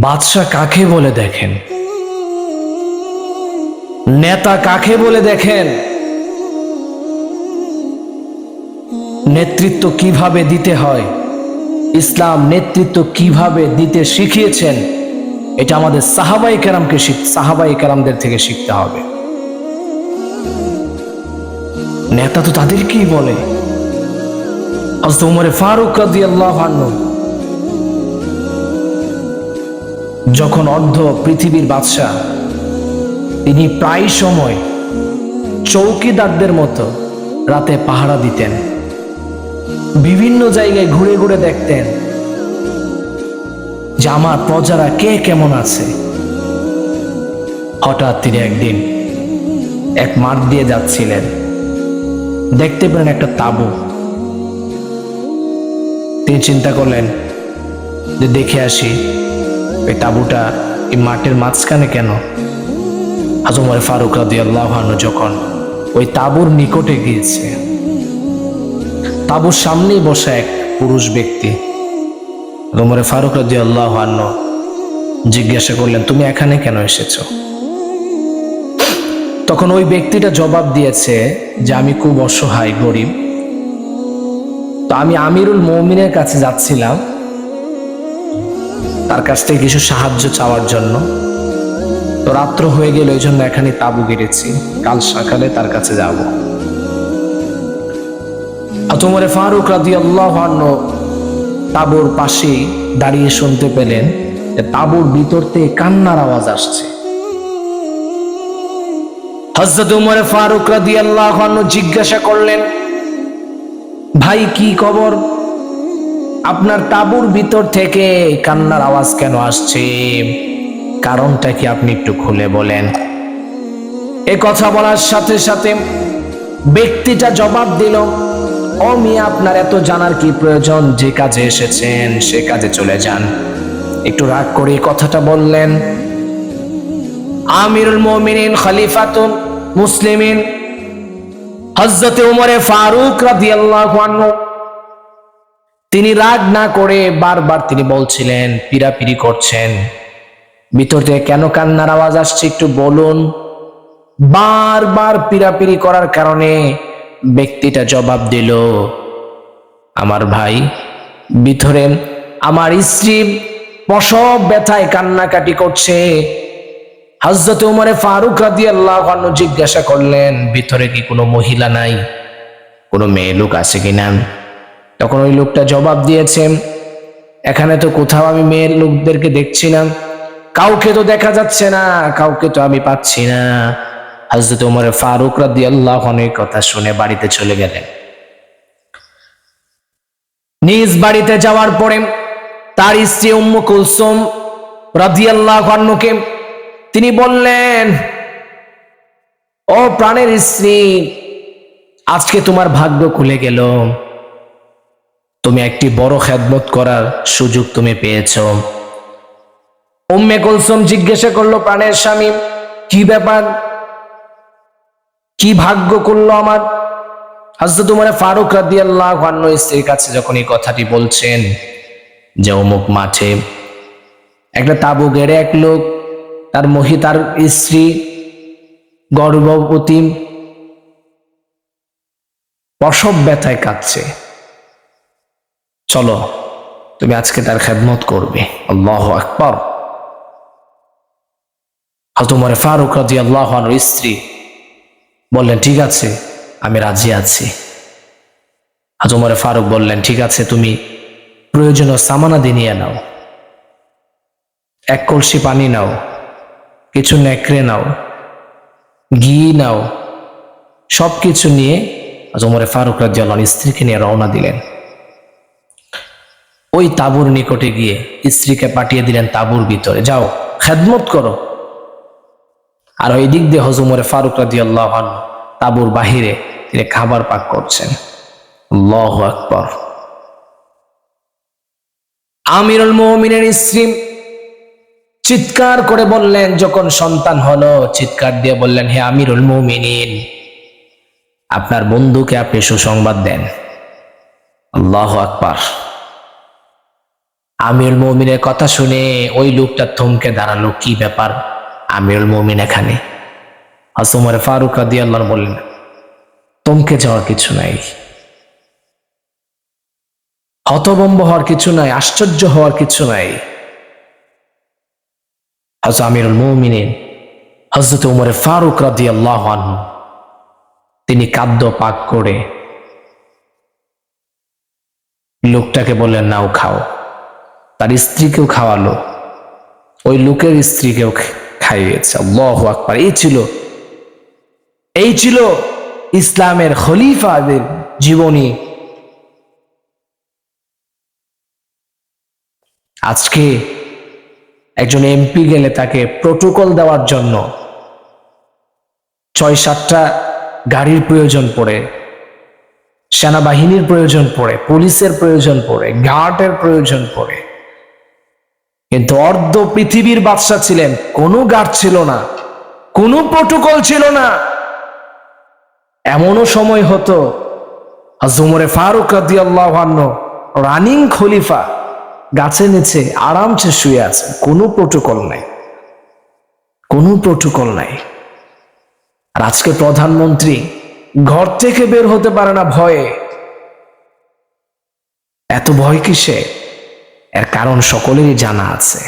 বাদশাহ কাকে বলে দেখেন? নেতা কাকে বলে দেখেন? নেতৃত্ব কীভাবে দিতে হয়? ইসলাম নেতৃত্ব কীভাবে দিতে শিখিয়েছেন? এটা আমাদের সাহাবাই কেরামকে শিখ সাহাবাই কেরামদের থেকে শিখতে হবে। নেতা তো তাদেরকেই বলে। হযরত উমরে ফারুক রাদিয়াল্লাহু আনহু যখন অর্ধ পৃথিবীর বাদশাহ, তিনি প্রায় সময় চৌকিদারদের মতো রাতে পাহারা দিতেন, বিভিন্ন জায়গায় ঘুরে ঘুরে দেখতেন যে আমার প্রজারা কে কেমন আছে। হঠাৎ তিনি একদিন এক মাঠ দিয়ে যাচ্ছিলেন। দেখতে পেলেন একটা তাবু। তিনি চিন্তা করলেন যে দেখে আসি ওই তাবুটা এই মাঠের মাঝখানে কেন? আজমর ফারুক রাদি আল্লাহ যখন ওই তাবুর নিকটে গিয়েছে, তাবুর সামনেই বসা এক পুরুষ ব্যক্তি আজমরে ফারুক রাদি আল্লাহ জিজ্ঞাসা করলেন, তুমি এখানে কেন এসেছ? তখন ওই ব্যক্তিটা জবাব দিয়েছে যে, আমি খুব অসহায়, গরিব। তো আমি আমিরুল মৌমিনের কাছে যাচ্ছিলাম তার কাছ থেকে কিছু সাহায্য চাওয়ার জন্য। তো রাত্র হয়ে গেল, এই জন্য এখানে তাবু গেড়েছি। কাল সকালে তার কাছে যাব। তোমারে ফারুক রাদি আল্লাহ তাবুর পাশেই দাঁড়িয়ে শুনতে পেলেন তাবুর ভিতর থেকে কান্নার আওয়াজ আসছে। হজরত উমরে ফারুক রাদি আল্লাহ জিজ্ঞাসা করলেন, ভাই, কি খবর? আপনার তাবুর ভিতর থেকে কান্নার আওয়াজ কেন আসছে? কারণটা কি আপনি একটু খুলে বলেন? এ কথা বলার সাথে সাথে ব্যক্তিটা জবাব দিল, ও মিয়া, আপনার এত জানার কি প্রয়োজন? যে কাজে এসেছেন, সে কাজে চলে যান। একটু রাগ করে কথাটা বললেন। আমিরুল মুমিনিন, খলিফাতুল মুসলিমিন হজরতে উমরে ফারুক রাদিয়াল্লাহু আনহু তিনি রাগ না করে বারবার তিনি বলছিলেন পিরাপিরি করছেন। ভিতর থেকে কেন কান্নার আওয়াজ আসছে একটু বলুন। বারবার পিরাপিরি করার কারণে ব্যক্তিটা জবাব দিল, আমার ভাই, ভিতরে আমার স্ত্রী প্রসব ব্যথায় কান্নাকাটি করছে। হজরত উমরে ফারুক রাদি আল্লাহ জিজ্ঞাসা করলেন, ভিতরে কি কোনো মহিলা নাই? কোনো মেয়ে লোক আছে কিনা? তখন ওই লোকটা জবাব দিয়েছে, এখানে তো কোথাও আমি মেয়ের লোকদেরকে দেখছি না। কাউকে তো দেখা যাচ্ছে না, কাউকে তো আমি পাচ্ছি না। হজরত উমরে ফারুক রাদি আল্লাহ অনেক কথা শুনে বাড়িতে চলে গেলেন। নিজ বাড়িতে যাওয়ার পরে তার স্ত্রী উম্মু কুলসুম রাদিয়াল্লাহু আনহুকে তিনি বললেন, ও প্রাণের স্ত্রী, আজকে তোমার ভাগ্য খুলে গেল। তুমি একটি বড় খেদমত করার সুযোগ তুমি পেয়েছ। উম্মে কুলসুম জিজ্ঞাসা করল, প্রাণের স্বামী, কি ব্যাপার? কি ভাগ্য করল আমার? হাজরত উমরে ফারুক রাদিয়াল্লাহু আনহু স্ত্রীর কাছে যখন এই কথাটি বলছেন যে অমুক মাঠে একটা তাবু গেড়ে এক লোক, তার মহি, তার স্ত্রী গর্ভবতী, প্রসব ব্যথায় কাঁদছে। চলো, তুমি আজকে তার খেদমত করবে। আল্লাহ আকবর। হতমরে ফারুক রাজি আল্লাহ স্ত্রী বললেন, ঠিক আছে, আমি রাজি আছি। হাজমরে ফারুক বললেন, ঠিক আছে, তুমি প্রয়োজনীয় সামানা দিয়ে নিয়ে নাও। এক কলসি পানি নাও, কিছু নেকড়ে নাও, ঘি নাও সব কিছু নিয়ে জমরে ফারুক রাজ্লান স্ত্রীকে নিয়ে রওনা দিলেন। ওই তাবুর নিকটে গিয়ে স্ত্রীকে পাঠিয়ে দিলেন তাবুর ভিতরে। যাও, খেদমত করো। আর ওই দিক দিয়ে হজুমরে ফারুক রাজি আল্লাহ তাবুর বাহিরে তিনি খাবার পাক করছেন। আল্লাহ আকবর। আমিরুল মোমিনের স্ত্রী চিৎকার করে বললেন, যখন সন্তান হলো, চিৎকার দিয়ে বললেন, হে আমিরুল মুমিনিন, আপনার বন্ধুকে আপনি সুসংবাদ দেন। আল্লাহ আকবার। আমিরুল মমিনের কথা শুনে ওই লোকটা থমকে দাঁড়াল। কি ব্যাপার? আমিরুল মমিন এখানে? আসুমর ফারুক আল্লাহ বললেন, থমকে যাওয়ার কিছু নাই। হতবম্ব হওয়ার কিছু নাই, আশ্চর্য হওয়ার কিছু নাই। হজরত আমিরুল মমিনিন হজরত উমরে ফারুক রাদি আল্লাহ তিনি কাদ্য পাক করে লোকটাকে বললেন, নাও খাও। তার স্ত্রীকেও খাওয়ালো। ওই লোকের স্ত্রীকেও খাইয়েছে। আল্লাহ আকবার। এই ছিল এই ছিল ইসলামের খলিফাদের জীবনী। আজকে একজন এমপি গেলে তাকে প্রোটোকল দেওয়ার জন্য ছয় সাতটা গাড়ির প্রয়োজন পড়ে, সেনাবাহিনীর প্রয়োজন পড়ে, পুলিশের প্রয়োজন পড়ে গার্ডের প্রয়োজন পড়ে। কিন্তু অর্ধ পৃথিবীর বাদশা ছিলেন, কোনো গার্ড ছিল না, কোনো প্রোটোকল ছিল না। এমনও সময় হতো জুমরে ফারুক রানিং খলিফা, গাছে নিচে আরামসে শুয়ে আছে, কোনো প্রোটোকল নাই, কোনো প্রোটোকল নাই। আর আজকে প্রধানমন্ত্রী ঘর থেকে বের হতে পারে না ভয়ে। এত ভয় কিসে এর কারণ সকলেরই জানা আছে।